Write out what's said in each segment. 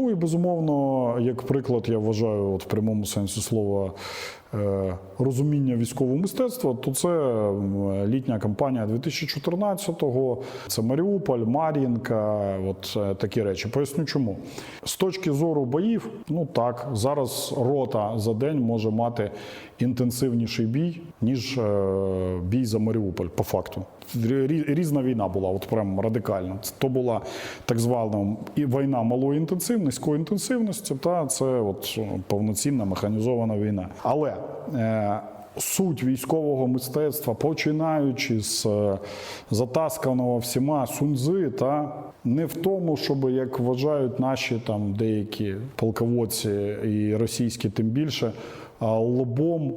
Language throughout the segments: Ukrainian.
Ну і безумовно, як приклад, я вважаю, от в прямому сенсі слова розуміння військового мистецтва, то це літня кампанія 2014-го. Це Маріуполь, Мар'їнка, от е, такі речі. Поясню чому. З точки зору боїв, ну так, зараз рота за день може мати інтенсивніший бій, ніж е, бій за Маріуполь, по факту. Рі- Різна війна була, от прям радикально. То була так звана і війна малої інтенсивності, низької інтенсивності, та це от е, повноцінна механізована війна. Але е, суть військового мистецтва, починаючи з е, затасканого всіма суньзи, та не в тому, щоб як вважають наші там деякі полководці і російські, тим більше. Лобом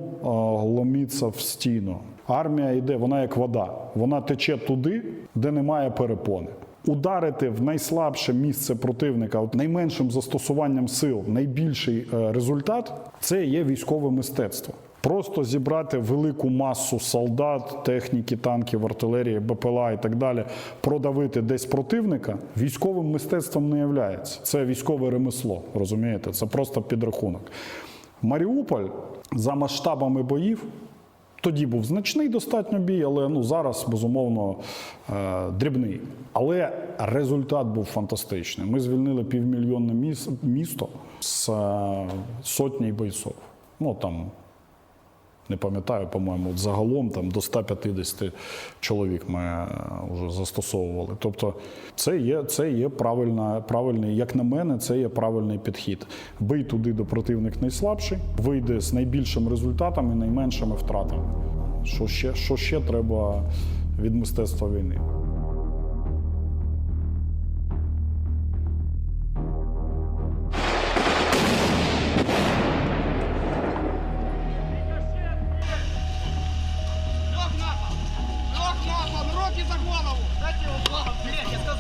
ломіться в стіну. Армія йде, вона як вода. Вона тече туди, де немає перепони. Ударити в найслабше місце противника, от найменшим застосуванням сил, найбільший е, результат це є військове мистецтво. Просто зібрати велику масу солдат, техніки, танків, артилерії, БПЛА і так далі, продавити десь противника, військовим мистецтвом не являється. Це військове ремесло, розумієте? Це просто підрахунок. Маріуполь за масштабами боїв. Тоді був значний достатньо бій, але ну зараз безумовно е, дрібний. Але результат був фантастичний. Ми звільнили півмільйонне міс- місто з е, сотні бойців. Ну там не пам'ятаю, по-моєму, загалом там до 150 чоловік ми е, вже застосовували. Тобто, це є, це є правильна, правильний, як на мене, це є правильний підхід. Бий туди, де противник найслабший, вийде з найбільшим результатом і найменшими втратами. Що ще, що ще треба від мистецтва війни?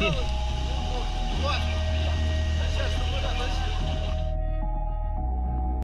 aqui.